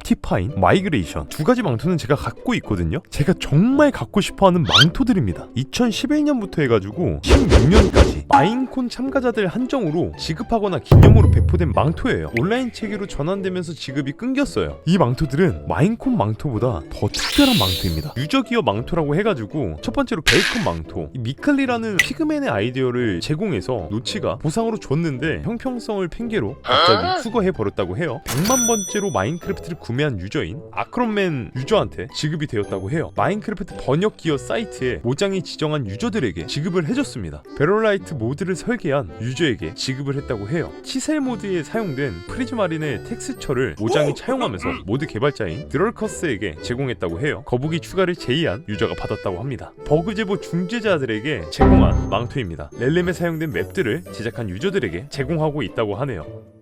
옵티파인, 마이그레이션 두 가지 망토는 제가 갖고 있거든요. 제가 정말 갖고 싶어하는 망토들입니다. 2011년부터 해가지고 16년까지 마인콘 참가자들 한정으로 지급하거나 기념으로 배포된 망토예요. 온라인 체계로 전환되면서 지급이 끊겼어요. 이 망토들은 마인콘 망토보다 더 특별한 망토입니다. 유저기어 망토라고 해가지고 첫 번째로 베이컨 망토, 이 미클리라는 피그맨의 아이디어를 제공해서 노치가 보상으로 줬는데 형평성을 핑계로 갑자기 수거해 버렸다고 해요. 100만 번째로 마인크래프트를 구 매한 유저인 아크론맨 유저한테 지급이 되었다고 해요. 마인크래프트 번역 기어 사이트에 모장이 지정한 유저들에게 지급을 해줬습니다. 베롤라이트 모드를 설계한 유저에게 지급을 했다고 해요. 치셀 모드에 사용된 프리즈마린의 텍스처를 모장이 차용하면서 모드 개발자인 드럴커스에게 제공했다고 해요. 거북이 추가를 제의한 유저가 받았다고 합니다. 버그 제보 중재자들에게 제공한 망토입니다. 렐렘에 사용된 맵들을 제작한 유저들에게 제공하고 있다고 하네요.